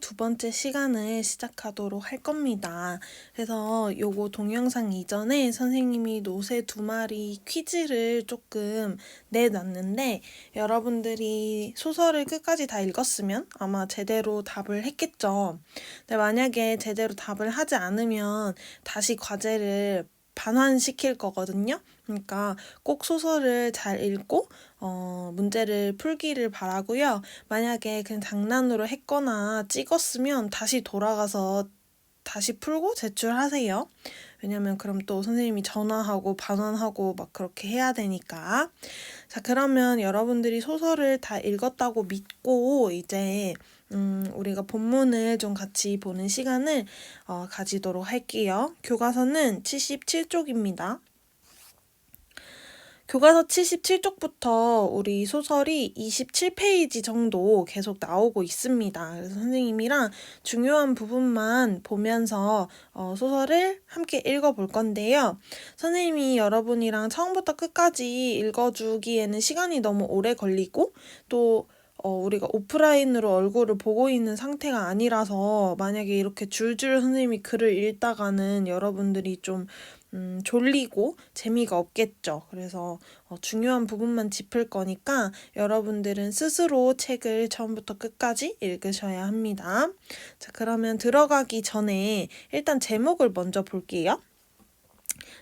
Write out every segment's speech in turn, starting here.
두 번째 시간을 시작하도록 할 겁니다. 그래서 요거 동영상 이전에 선생님이 노새 두 마리 퀴즈를 조금 내놨는데 여러분들이 소설을 끝까지 다 읽었으면 아마 제대로 답을 했겠죠. 근데 만약에 제대로 답을 하지 않으면 다시 과제를 반환시킬 거거든요. 그러니까 꼭 소설을 잘 읽고 어, 문제를 풀기를 바라고요. 만약에 그냥 장난으로 했거나 찍었으면 다시 돌아가서 다시 풀고 제출하세요. 왜냐면 그럼 또 선생님이 전화하고 반환하고 막 그렇게 해야 되니까. 자, 그러면 여러분들이 소설을 다 읽었다고 믿고 이제 음, 우리가 본문을 좀 같이 보는 시간을 어, 가지도록 할게요. 교과서는 77쪽입니다. 교과서 77쪽부터 우리 소설이 27페이지 정도 계속 나오고 있습니다. 그래서 선생님이랑 중요한 부분만 보면서 어, 소설을 함께 읽어볼 건데요. 선생님이 여러분이랑 처음부터 끝까지 읽어주기에는 시간이 너무 오래 걸리고 또 어, 우리가 오프라인으로 얼굴을 보고 있는 상태가 아니라서 만약에 이렇게 줄줄 선생님이 글을 읽다가는 여러분들이 좀 음, 졸리고 재미가 없겠죠. 그래서 어, 중요한 부분만 짚을 거니까 여러분들은 스스로 책을 처음부터 끝까지 읽으셔야 합니다. 자, 그러면 들어가기 전에 일단 제목을 먼저 볼게요.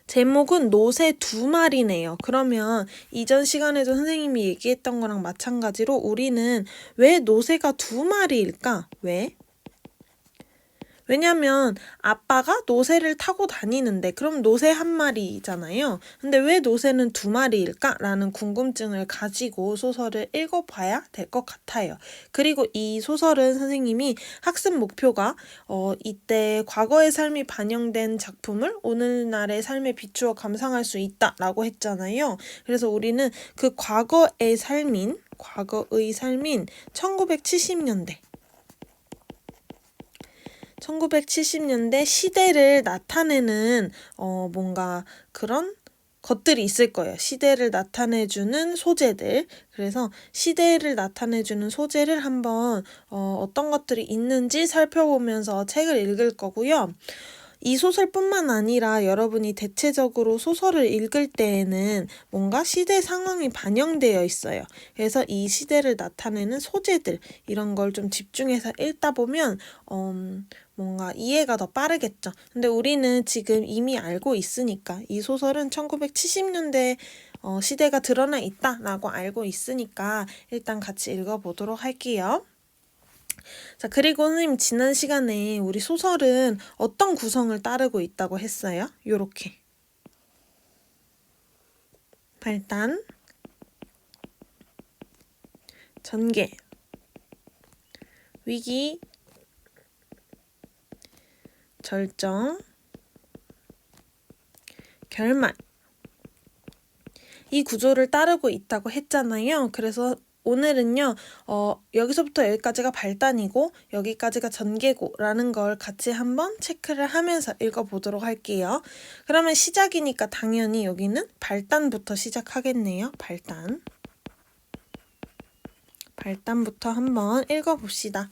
제목은 노새 두 마리네요. 그러면 이전 시간에도 선생님이 얘기했던 거랑 마찬가지로 우리는 왜 노새가 두 마리일까? 왜? 왜냐면 아빠가 노새를 타고 다니는데 그럼 노새 한 마리잖아요. 근데 왜 노새는 두 마리일까? 라는 궁금증을 가지고 소설을 읽어봐야 될 것 같아요. 그리고 이 소설은 선생님이 학습 목표가 어, 이때 과거의 삶이 반영된 작품을 오늘날의 삶에 비추어 감상할 수 있다라고 했잖아요. 그래서 우리는 그 과거의 삶인 과거의 삶인 1970년대 1970년대 시대를 나타내는 어 뭔가 그런 것들이 있을 거예요. 시대를 나타내주는 소재들. 그래서 시대를 나타내주는 소재를 한번 어, 어떤 것들이 있는지 살펴보면서 책을 읽을 거고요. 이 소설뿐만 아니라 여러분이 대체적으로 소설을 읽을 때에는 뭔가 시대 상황이 반영되어 있어요. 그래서 이 시대를 나타내는 소재들 이런 걸 좀 집중해서 읽다 보면 음, 뭔가 이해가 더 빠르겠죠. 근데 우리는 지금 이미 알고 있으니까 이 소설은 1970년대 어, 시대가 드러나 있다라고 알고 있으니까 일단 같이 읽어보도록 할게요. 자, 그리고 선생님 지난 시간에 우리 소설은 어떤 구성을 따르고 있다고 했어요? 요렇게. 발단, 전개, 위기, 절정, 결말. 이 구조를 따르고 있다고 했잖아요. 그래서 오늘은요, 어, 여기서부터 여기까지가 발단이고, 여기까지가 전개고라는 걸 같이 한번 체크를 하면서 읽어보도록 할게요. 그러면 시작이니까 당연히 여기는 발단부터 시작하겠네요. 발단. 발단부터 한번 읽어봅시다.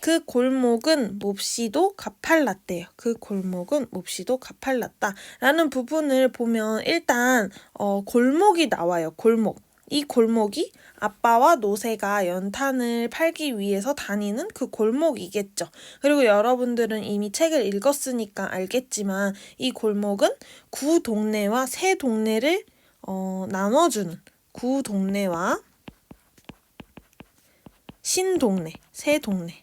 그 골목은 몹시도 가팔랐대요. 그 골목은 몹시도 가팔랐다. 라는 부분을 보면 일단 어, 골목이 나와요. 골목. 이 골목이 아빠와 노새가 연탄을 팔기 위해서 다니는 그 골목이겠죠. 그리고 여러분들은 이미 책을 읽었으니까 알겠지만 이 골목은 구 동네와 새 동네를 어, 나눠주는 구 동네와 신 동네, 새 동네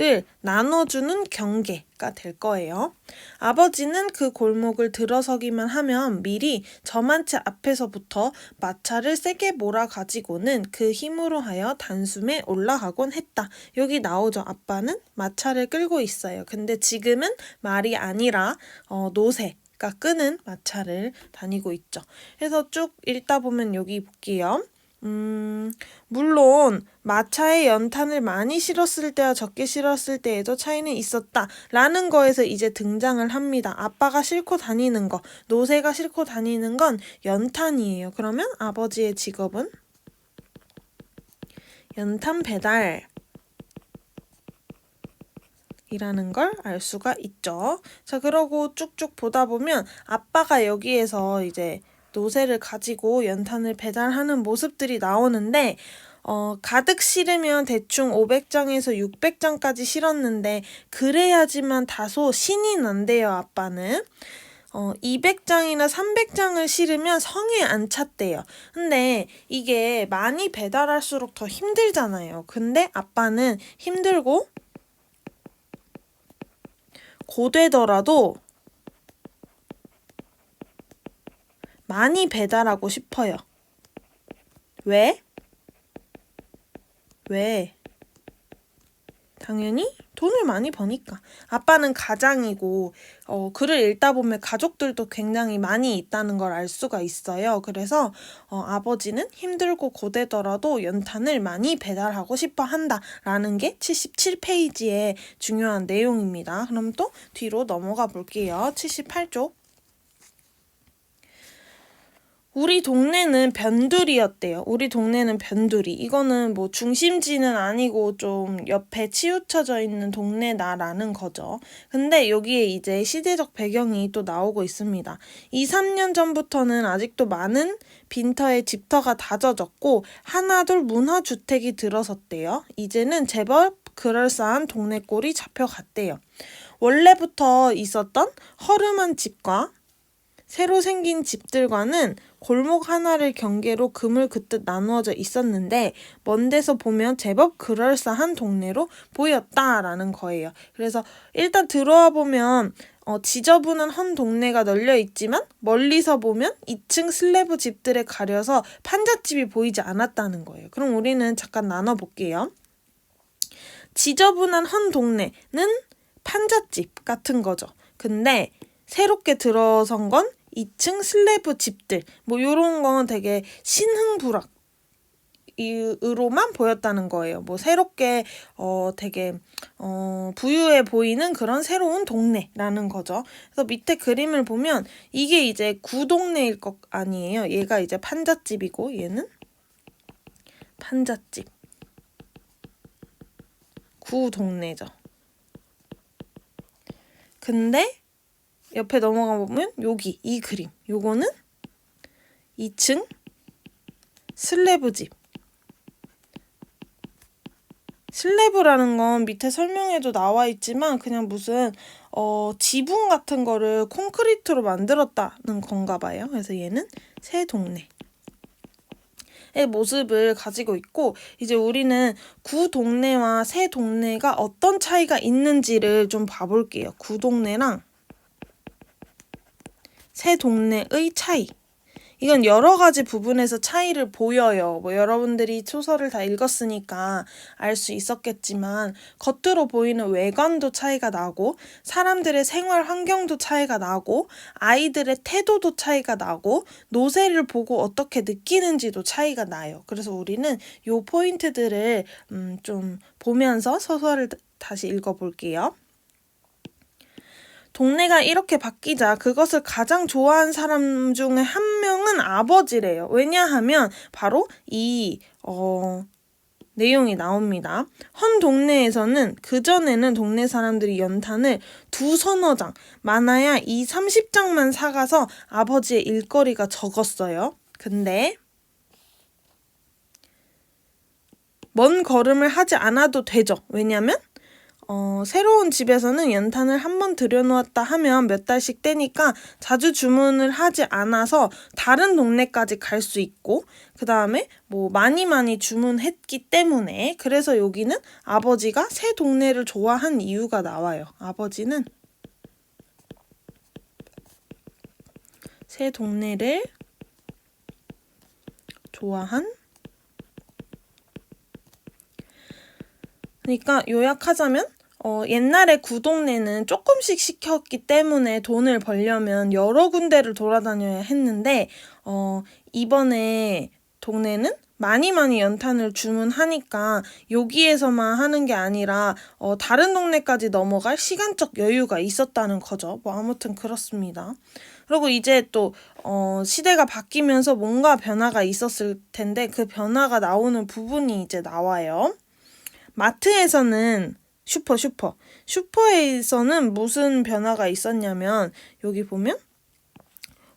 를 나눠주는 경계가 될 거예요. 아버지는 그 골목을 들어서기만 하면 미리 저만치 앞에서부터 마차를 세게 몰아가지고는 그 힘으로 하여 단숨에 올라가곤 했다. 여기 나오죠. 아빠는 마차를 끌고 있어요. 근데 지금은 말이 아니라 어, 노새. 가 끄는 마차를 다니고 있죠. 그래서 쭉 읽다 보면 여기 볼게요. 음, 물론 마차에 연탄을 많이 실었을 때와 적게 실었을 때에도 차이는 있었다. 라는 거에서 이제 등장을 합니다. 아빠가 싣고 다니는 거, 노새가 싣고 다니는 건 연탄이에요. 그러면 아버지의 직업은 연탄 배달. 이라는 걸 알 수가 있죠. 자, 그러고 쭉쭉 보다 보면 아빠가 여기에서 이제 노새를 가지고 연탄을 배달하는 모습들이 나오는데 어, 가득 실으면 대충 500장에서 600장까지 실었는데 그래야지만 다소 신이 난대요, 아빠는. 어, 200장이나 300장을 실으면 성에 안 찼대요. 근데 이게 많이 배달할수록 더 힘들잖아요. 근데 아빠는 힘들고 고되더라도 많이 배달하고 싶어요. 왜? 왜? 당연히 돈을 많이 버니까. 아빠는 가장이고, 어, 글을 읽다 보면 가족들도 굉장히 많이 있다는 걸 알 수가 있어요. 그래서, 어, 아버지는 힘들고 고되더라도 연탄을 많이 배달하고 싶어 한다. 라는 게 77페이지의 중요한 내용입니다. 그럼 또 뒤로 넘어가 볼게요. 78쪽. 우리 동네는 변두리였대요. 우리 동네는 변두리. 이거는 뭐 중심지는 아니고 좀 옆에 치우쳐져 있는 동네다라는 거죠. 근데 여기에 이제 시대적 배경이 또 나오고 있습니다. 2, 3년 전부터는 아직도 많은 빈터에 집터가 다져졌고 하나둘 문화주택이 들어섰대요. 이제는 제법 그럴싸한 동네 꼴이 잡혀갔대요. 원래부터 있었던 허름한 집과 새로 생긴 집들과는 골목 하나를 경계로 그물 긋듯 나누어져 있었는데 먼 데서 보면 제법 그럴싸한 동네로 보였다라는 거예요. 그래서 일단 들어와 보면 어, 지저분한 헌 동네가 널려 있지만 멀리서 보면 2층 슬래브 집들에 가려서 판잣집이 보이지 않았다는 거예요. 그럼 우리는 잠깐 나눠볼게요. 지저분한 헌 동네는 판잣집 같은 거죠. 근데 새롭게 들어선 건 2층 슬래브 집들 뭐 요런 건 되게 신흥부락 으로만 보였다는 거예요. 뭐 새롭게 어 되게 어 부유해 보이는 그런 새로운 동네라는 거죠. 그래서 밑에 그림을 보면 이게 이제 구동네일 것 아니에요. 얘가 이제 판잣집이고 얘는 판잣집. 구동네죠. 근데 옆에 넘어가 보면 여기 이 그림 요거는 2층 슬래브 집 슬래브라는 건 밑에 설명에도 나와 있지만 그냥 무슨 어 지붕 같은 거를 콘크리트로 만들었다는 건가 봐요. 그래서 얘는 새 동네. 의 모습을 가지고 있고 이제 우리는 구 동네와 새 동네가 어떤 차이가 있는지를 좀 봐볼게요. 구 동네랑 새 동네의 차이. 이건 여러 가지 부분에서 차이를 보여요. 뭐 여러분들이 소설을 다 읽었으니까 알 수 있었겠지만 겉으로 보이는 외관도 차이가 나고 사람들의 생활 환경도 차이가 나고 아이들의 태도도 차이가 나고 노새를 보고 어떻게 느끼는지도 차이가 나요. 그래서 우리는 요 포인트들을 음, 좀 보면서 소설을 다시 읽어볼게요. 동네가 이렇게 바뀌자 그것을 가장 좋아한 사람 중에 한 명은 아버지래요. 왜냐하면 바로 이, 어, 내용이 나옵니다. 헌 동네에서는 그전에는 동네 사람들이 연탄을 두 서너 장, 많아야 이 30장만 사가서 아버지의 일거리가 적었어요. 근데 먼 걸음을 하지 않아도 되죠. 왜냐면 어, 새로운 집에서는 연탄을 한 번 들여놓았다 하면 몇 달씩 떼니까 자주 주문을 하지 않아서 다른 동네까지 갈 수 있고, 그 다음에 뭐 많이 많이 주문했기 때문에, 그래서 여기는 아버지가 새 동네를 좋아한 이유가 나와요. 아버지는 새 동네를 좋아한 그러니까 요약하자면 어, 옛날에 구동네는 조금씩 시켰기 때문에 돈을 벌려면 여러 군데를 돌아다녀야 했는데, 어, 이번에 동네는 많이 많이 연탄을 주문하니까 여기에서만 하는 게 아니라 어, 다른 동네까지 넘어갈 시간적 여유가 있었다는 거죠. 뭐 아무튼 그렇습니다. 그리고 이제 또 어, 시대가 바뀌면서 뭔가 변화가 있었을 텐데 그 변화가 나오는 부분이 이제 나와요. 마트에서는 슈퍼 슈퍼. 슈퍼에서는 무슨 변화가 있었냐면 여기 보면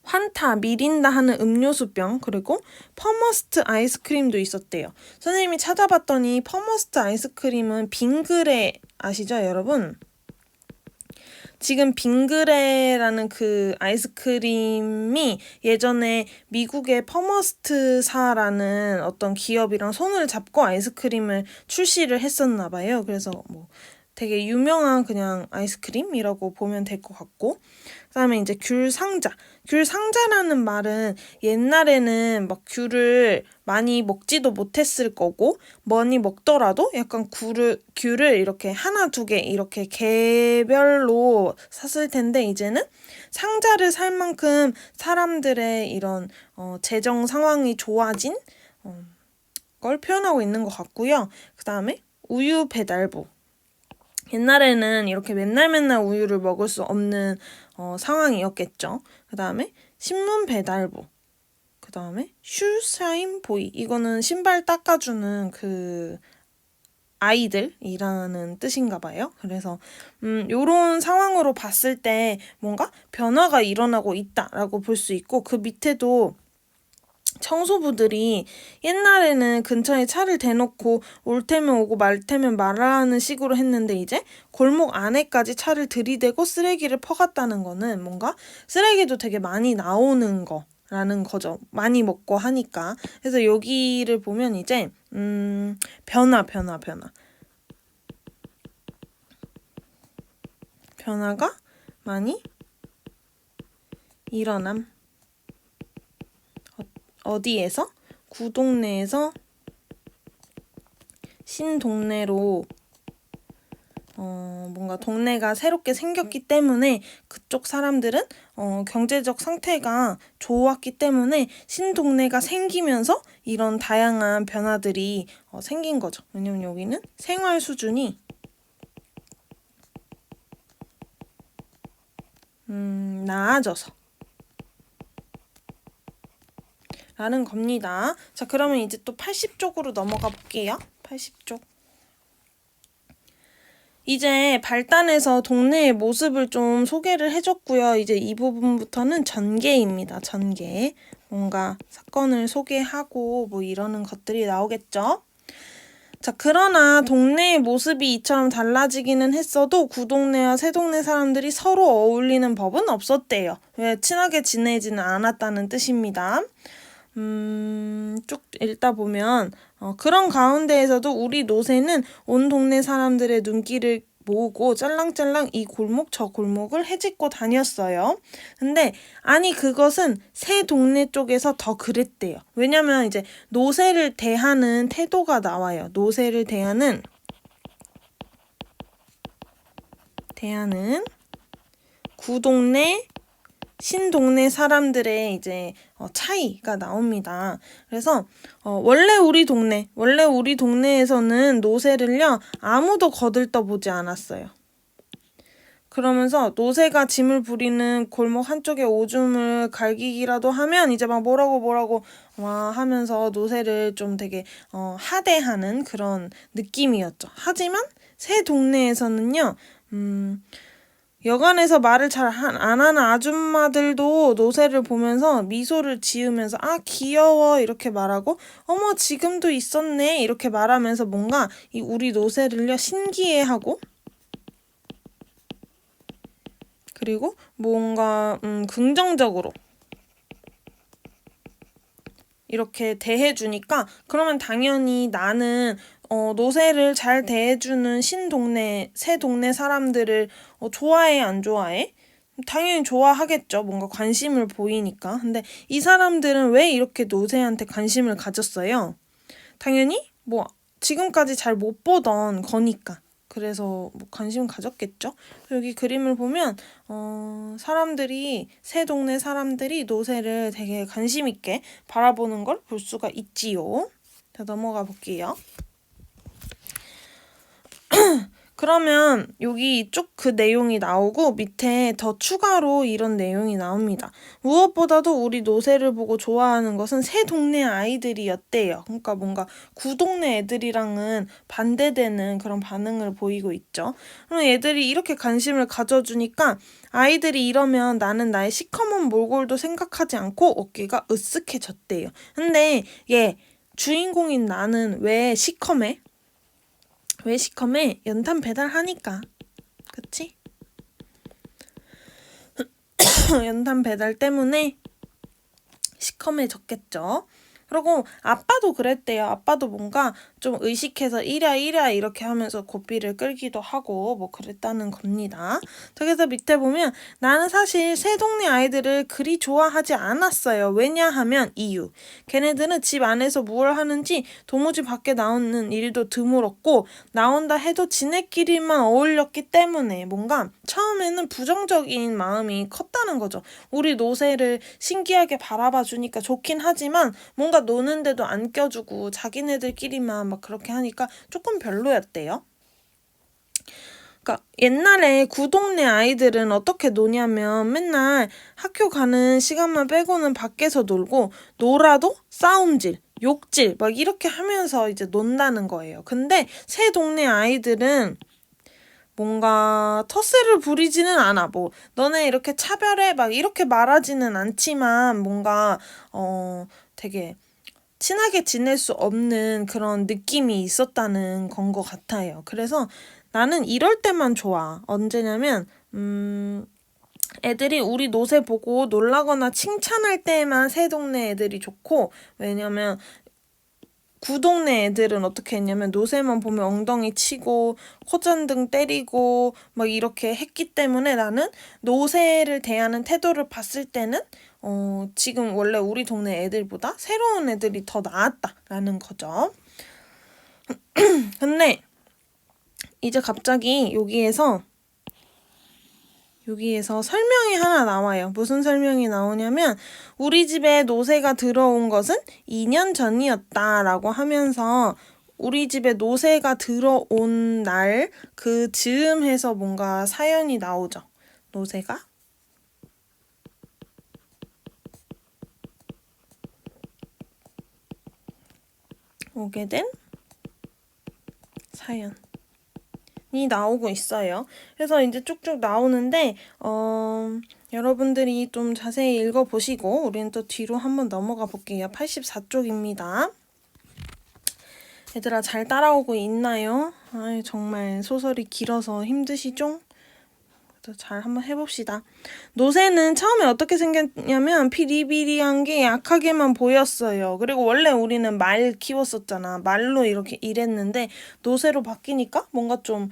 환타, 미린다 하는 음료수병 그리고 퍼머스트 아이스크림도 있었대요. 선생님이 찾아봤더니 퍼머스트 아이스크림은 빙그레 아시죠, 여러분? 지금 빙그레라는 그 아이스크림이 예전에 미국의 퍼머스트사라는 어떤 기업이랑 손을 잡고 아이스크림을 출시를 했었나 봐요. 그래서 뭐 되게 유명한 그냥 아이스크림이라고 보면 될 것 같고 그다음에 이제 귤 상자. 귤 상자라는 말은 옛날에는 막 귤을 많이 먹지도 못했을 거고 많이 먹더라도 약간 귤을 귤을 이렇게 하나 두 개 이렇게 개별로 샀을 텐데 이제는 상자를 살 만큼 사람들의 이런 어, 재정 상황이 좋아진 어, 걸 표현하고 있는 것 같고요. 그다음에 우유 배달부. 옛날에는 이렇게 맨날 맨날 우유를 먹을 수 없는 어, 상황이었겠죠. 그 다음에 신문 배달부. 그 다음에 슈샤인 보이. 이거는 신발 닦아주는 그 아이들이라는 뜻인가 봐요. 그래서 음 요런 상황으로 봤을 때 뭔가 변화가 일어나고 있다라고 볼 수 있고 그 밑에도 청소부들이 옛날에는 근처에 차를 대놓고 올 테면 오고 말 테면 말하는 식으로 했는데 이제 골목 안에까지 차를 들이대고 쓰레기를 퍼갔다는 거는 뭔가 쓰레기도 되게 많이 나오는 거. 라는 거죠. 많이 먹고 하니까. 그래서 여기를 보면 이제, 음, 변화, 변화, 변화. 변화가 많이 일어남. 어디에서? 구동네에서 신동네로 어, 뭔가 동네가 새롭게 생겼기 때문에 그쪽 사람들은 어, 경제적 상태가 좋았기 때문에 신동네가 생기면서 이런 다양한 변화들이 어, 생긴 거죠. 왜냐면 여기는 생활 수준이 음, 나아져서 라는 겁니다. 자, 그러면 이제 또 80쪽으로 넘어가 볼게요. 80쪽. 이제 발단에서 동네의 모습을 좀 소개를 해줬고요. 이제 이 부분부터는 전개입니다. 전개. 뭔가 사건을 소개하고 뭐 이러는 것들이 나오겠죠. 자, 그러나 동네의 모습이 이처럼 달라지기는 했어도 구동네와 새동네 사람들이 서로 어울리는 법은 없었대요. 왜 친하게 지내지는 않았다는 뜻입니다. 음, 쭉 읽다 보면, 어, 그런 가운데에서도 우리 노새는 온 동네 사람들의 눈길을 모으고 짤랑짤랑 이 골목 저 골목을 헤집고 다녔어요. 근데 아니 그것은 새 동네 쪽에서 더 그랬대요. 왜냐면 이제 노새를 대하는 태도가 나와요. 노새를 대하는 대하는 구동네 신동네 사람들의 이제 어, 차이가 나옵니다. 그래서 어, 원래 우리 동네, 원래 우리 동네에서는 노새를요 아무도 거들떠 보지 않았어요. 그러면서 노새가 짐을 부리는 골목 한쪽에 오줌을 갈기기라도 하면 이제 막 뭐라고 뭐라고 와 하면서 노새를 좀 되게 어, 하대하는 그런 느낌이었죠. 하지만 새 동네에서는요, 음, 여관에서 말을 잘 안 하는 아줌마들도 노새를 보면서 미소를 지으면서 아 귀여워 이렇게 말하고 어머 지금도 있었네 이렇게 말하면서 뭔가 이 우리 노새를요 신기해하고 그리고 뭔가 음 긍정적으로 이렇게 대해주니까 그러면 당연히 나는 어, 노새를 잘 대해주는 신동네, 새 동네 사람들을 어, 좋아해, 안 좋아해? 당연히 좋아하겠죠. 뭔가 관심을 보이니까. 근데 이 사람들은 왜 이렇게 노새한테 관심을 가졌어요? 당연히 뭐 지금까지 잘 못 보던 거니까. 그래서 뭐 관심 가졌겠죠. 여기 그림을 보면 어, 사람들이 새 동네 사람들이 노새를 되게 관심 있게 바라보는 걸 볼 수가 있지요. 자 넘어가 볼게요. 그러면 여기 쭉그 내용이 나오고 밑에 더 추가로 이런 내용이 나옵니다. 무엇보다도 우리 노새를 보고 좋아하는 것은 새 동네 아이들이었대요. 그러니까 뭔가 구동네 애들이랑은 반대되는 그런 반응을 보이고 있죠. 그럼 애들이 이렇게 관심을 가져주니까 아이들이 이러면 나는 나의 시커먼 몰골도 생각하지 않고 어깨가 으쓱해졌대요. 근데 얘 주인공인 나는 왜 시커매? 왜 시커매? 연탄 배달하니까. 그치? 연탄 배달 때문에 시커매졌겠죠. 그리고 아빠도 그랬대요. 아빠도 뭔가 좀 의식해서 이랴 이랴 이렇게 하면서 고삐를 끌기도 하고 뭐 그랬다는 겁니다. 저기서 밑에 보면 나는 사실 새 동네 아이들을 그리 좋아하지 않았어요. 왜냐하면 이유. 걔네들은 집 안에서 무얼 하는지 도무지 밖에 나오는 일도 드물었고 나온다 해도 지네끼리만 어울렸기 때문에 뭔가 처음에는 부정적인 마음이 컸다는 거죠. 우리 노새를 신기하게 바라봐 주니까 좋긴 하지만 뭔가 노는데도 안 껴주고 자기네들끼리만 막 그렇게 하니까 조금 별로였대요. 그러니까 옛날에 구동네 아이들은 어떻게 노냐면 맨날 학교 가는 시간만 빼고는 밖에서 놀고 놀아도 싸움질, 욕질 막 이렇게 하면서 이제 논다는 거예요. 근데 새 동네 아이들은 뭔가 텃세를 부리지는 않아. 뭐 너네 이렇게 차별해 막 이렇게 말하지는 않지만 뭔가 어 되게 친하게 지낼 수 없는 그런 느낌이 있었다는 건 것 같아요. 그래서 나는 이럴 때만 좋아. 언제냐면, 음, 애들이 우리 노새 보고 놀라거나 칭찬할 때만 새 동네 애들이 좋고, 왜냐면 구동네 애들은 어떻게 했냐면 노새만 보면 엉덩이 치고 코잔등 때리고 막 이렇게 했기 때문에 나는 노새를 대하는 태도를 봤을 때는 어, 지금 원래 우리 동네 애들보다 새로운 애들이 더 나았다라는 거죠. 근데 이제 갑자기 여기에서 여기에서 설명이 하나 나와요. 무슨 설명이 나오냐면 우리 집에 노새가 들어온 것은 2년 전이었다라고 하면서 우리 집에 노새가 들어온 날 그 즈음해서 뭔가 사연이 나오죠. 노새가 오게 된 사연이 나오고 있어요. 그래서 이제 쭉쭉 나오는데, 어, 여러분들이 좀 자세히 읽어보시고, 우리는 또 뒤로 한번 넘어가 볼게요. 84쪽입니다. 얘들아, 잘 따라오고 있나요? 아 정말 소설이 길어서 힘드시죠? 잘 한번 해봅시다. 노새는 처음에 어떻게 생겼냐면 비리비리한 게 약하게만 보였어요. 그리고 원래 우리는 말 키웠었잖아. 말로 이렇게 일했는데 노새로 바뀌니까 뭔가 좀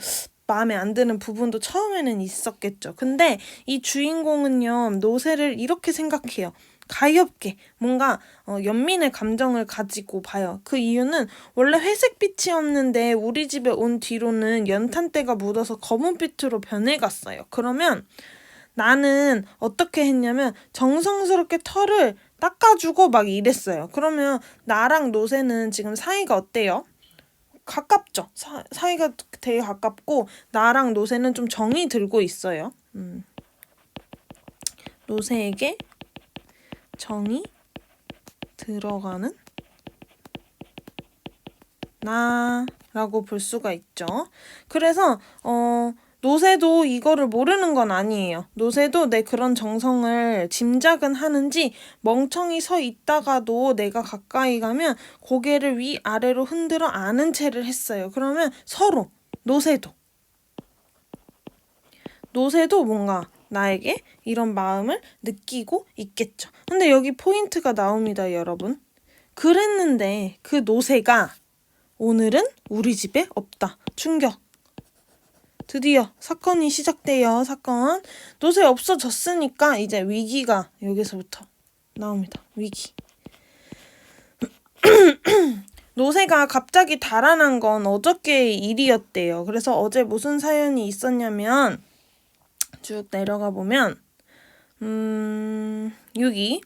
마음에 안 드는 부분도 처음에는 있었겠죠. 근데 이 주인공은요, 노새를 이렇게 생각해요. 가엽게 뭔가 어, 연민의 감정을 가지고 봐요. 그 이유는 원래 회색빛이었는데 우리 집에 온 뒤로는 연탄때가 묻어서 검은빛으로 변해갔어요. 그러면 나는 어떻게 했냐면 정성스럽게 털을 닦아주고 막 이랬어요. 그러면 나랑 노새는 지금 사이가 어때요? 가깝죠. 사, 사이가 되게 가깝고 나랑 노새는 좀 정이 들고 있어요. 음. 노새에게 정이 들어가는 나라고 볼 수가 있죠. 그래서 어 노새도 이거를 모르는 건 아니에요. 노새도 내 그런 정성을 짐작은 하는지 멍청이 서 있다가도 내가 가까이 가면 고개를 위아래로 흔들어 아는 채를 했어요. 그러면 서로 노새도 노새도 뭔가 나에게 이런 마음을 느끼고 있겠죠. 근데 여기 포인트가 나옵니다, 여러분. 그랬는데 그 노새가 오늘은 우리 집에 없다. 충격. 드디어 사건이 시작돼요. 사건. 노새 없어졌으니까 이제 위기가 여기서부터 나옵니다. 위기. 노새가 갑자기 달아난 건 어저께의 일이었대요. 그래서 어제 무슨 사연이 있었냐면 쭉 내려가 보면 음, 6위.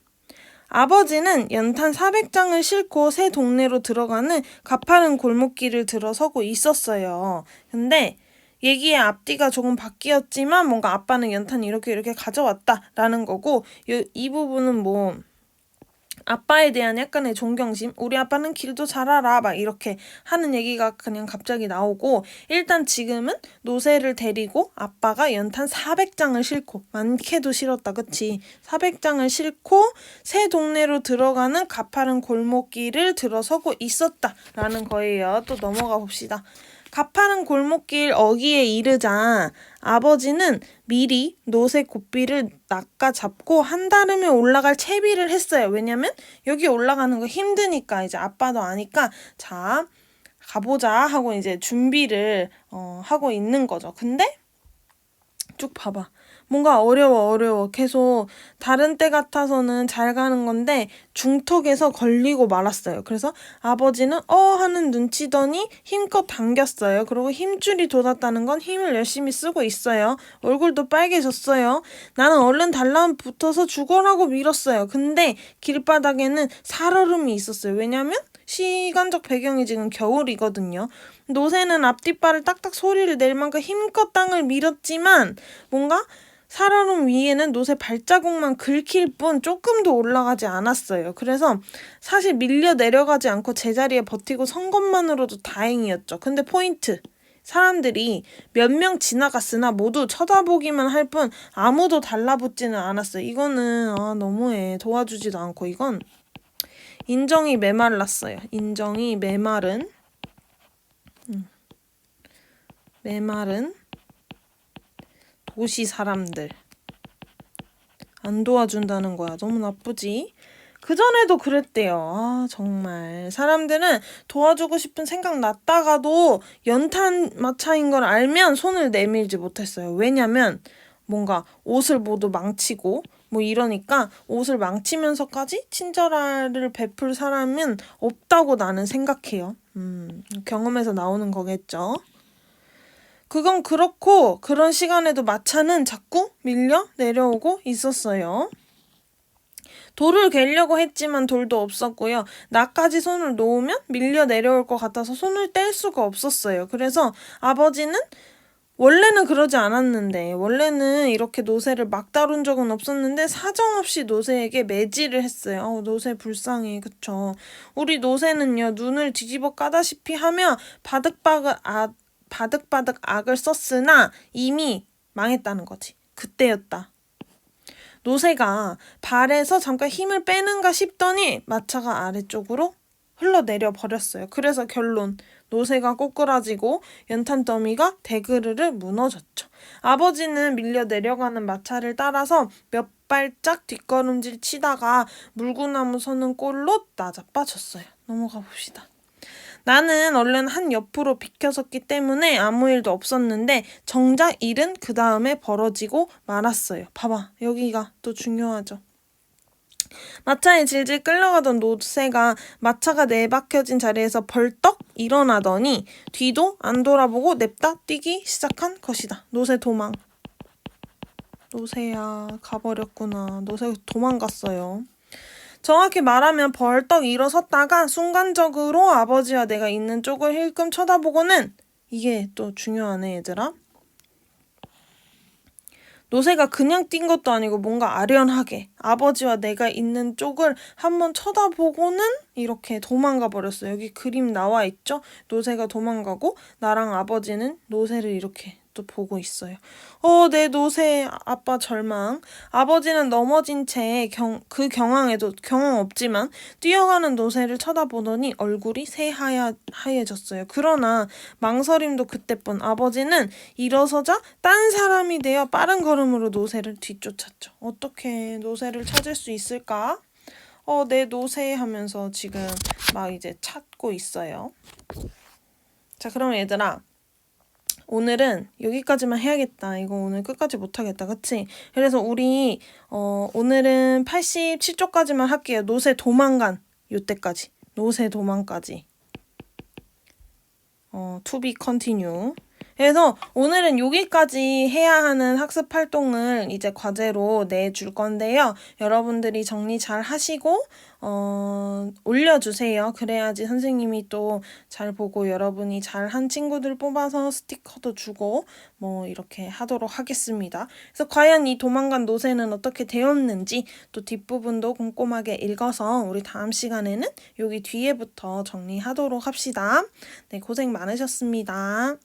아버지는 연탄 400장을 싣고 새 동네로 들어가는 가파른 골목길을 들어서고 있었어요. 근데 얘기의 앞뒤가 조금 바뀌었지만 뭔가 아빠는 연탄 이렇게 이렇게 가져왔다라는 거고 이, 이 부분은 뭐 아빠에 대한 약간의 존경심, 우리 아빠는 길도 잘 알아, 막 이렇게 하는 얘기가 그냥 갑자기 나오고, 일단 지금은 노새를 데리고 아빠가 연탄 400장을 싣고, 많게도 실었다, 그치? 400장을 싣고 새 동네로 들어가는 가파른 골목길을 들어서고 있었다 라는 거예요. 또 넘어가 봅시다. 가파른 골목길 어귀에 이르자 아버지는 미리 노새 고삐를 낚아 잡고 한다름에 올라갈 채비를 했어요. 왜냐면 여기 올라가는 거 힘드니까 이제 아빠도 아니까 자 가보자 하고 이제 준비를 어, 하고 있는 거죠. 근데 쭉 봐봐. 뭔가 어려워, 어려워. 계속 다른 때 같아서는 잘 가는 건데 중턱에서 걸리고 말았어요. 그래서 아버지는 어 하는 눈치더니 힘껏 당겼어요. 그리고 힘줄이 돋았다는 건 힘을 열심히 쓰고 있어요. 얼굴도 빨개졌어요. 나는 얼른 달랑 붙어서 죽어라고 밀었어요. 근데 길바닥에는 살얼음이 있었어요. 왜냐면 시간적 배경이 지금 겨울이거든요. 노새는 앞뒷발을 딱딱 소리를 낼 만큼 힘껏 땅을 밀었지만 뭔가 살얼음 위에는 노새 발자국만 긁힐 뿐 조금도 올라가지 않았어요. 그래서 사실 밀려 내려가지 않고 제자리에 버티고 선 것만으로도 다행이었죠. 근데 포인트. 사람들이 몇 명 지나갔으나 모두 쳐다보기만 할 뿐 아무도 달라붙지는 않았어요. 이거는 아 너무해. 도와주지도 않고 이건 인정이 메말랐어요. 인정이 메마른 음. 메마른 도시 사람들 안 도와준다는 거야. 너무 나쁘지? 그전에도 그랬대요. 아, 정말. 사람들은 도와주고 싶은 생각 났다가도 연탄 마차인 걸 알면 손을 내밀지 못했어요. 왜냐면 뭔가 옷을 모두 망치고 뭐 이러니까 옷을 망치면서까지 친절함을 베풀 사람은 없다고 나는 생각해요. 음, 경험에서 나오는 거겠죠. 그건 그렇고 그런 시간에도 마차는 자꾸 밀려 내려오고 있었어요. 돌을 갤려고 했지만 돌도 없었고요. 나까지 손을 놓으면 밀려 내려올 것 같아서 손을 뗄 수가 없었어요. 그래서 아버지는 원래는 그러지 않았는데 원래는 이렇게 노새를 막 다룬 적은 없었는데 사정없이 노새에게 매질을 했어요. 어, 노새 불쌍해 그쵸. 우리 노새는요 눈을 뒤집어 까다시피 하며 바득바득 아, 바득바득 악을 썼으나 이미 망했다는 거지. 그때였다. 노새가 발에서 잠깐 힘을 빼는가 싶더니 마차가 아래쪽으로 흘러내려 버렸어요. 그래서 결론 노새가 꼬꾸라지고 연탄 더미가 대그르르 무너졌죠. 아버지는 밀려 내려가는 마차를 따라서 몇 발짝 뒷걸음질 치다가 물구나무 서는 꼴로 나자빠졌어요. 넘어가 봅시다. 나는 얼른 한 옆으로 비켜섰기 때문에 아무 일도 없었는데 정작 일은 그 다음에 벌어지고 말았어요. 봐봐 여기가 또 중요하죠. 마차에 질질 끌려가던 노새가 마차가 내박혀진 자리에서 벌떡 일어나더니 뒤도 안 돌아보고 냅다 뛰기 시작한 것이다. 노새 도망. 노새야 가버렸구나. 노새 도망갔어요. 정확히 말하면 벌떡 일어섰다가 순간적으로 아버지와 내가 있는 쪽을 힐끔 쳐다보고는 이게 또 중요하네 얘들아. 노새가 그냥 뛴 것도 아니고 뭔가 아련하게 아버지와 내가 있는 쪽을 한번 쳐다보고는 이렇게 도망가 버렸어요. 여기 그림 나와 있죠? 노새가 도망가고 나랑 아버지는 노새를 이렇게 또 보고 있어요. 어, 내 노새 아빠 절망. 아버지는 넘어진 채 그 경황에도 경황 없지만 뛰어가는 노새를 쳐다보더니 얼굴이 새하얗 하얘졌어요. 그러나 망설임도 그때뿐 아버지는 일어서자 딴 사람이 되어 빠른 걸음으로 노새를 뒤쫓았죠. 어떻게 노새를 찾을 수 있을까? 어, 내 노새 하면서 지금 막 이제 찾고 있어요. 자, 그럼 얘들아. 오늘은 여기까지만 해야겠다. 이거 오늘 끝까지 못하겠다. 그치? 그래서 우리, 어, 오늘은 87쪽까지만 할게요. 노새 도망간. 요때까지. 노새 도망까지. 어, to be continue. 그래서 오늘은 여기까지 해야 하는 학습 활동을 이제 과제로 내줄 건데요. 여러분들이 정리 잘 하시고, 어, 올려주세요. 그래야지 선생님이 또 잘 보고 여러분이 잘 한 친구들 뽑아서 스티커도 주고, 뭐, 이렇게 하도록 하겠습니다. 그래서 과연 이 도망간 노새는 어떻게 되었는지 또 뒷부분도 꼼꼼하게 읽어서 우리 다음 시간에는 여기 뒤에부터 정리하도록 합시다. 네, 고생 많으셨습니다.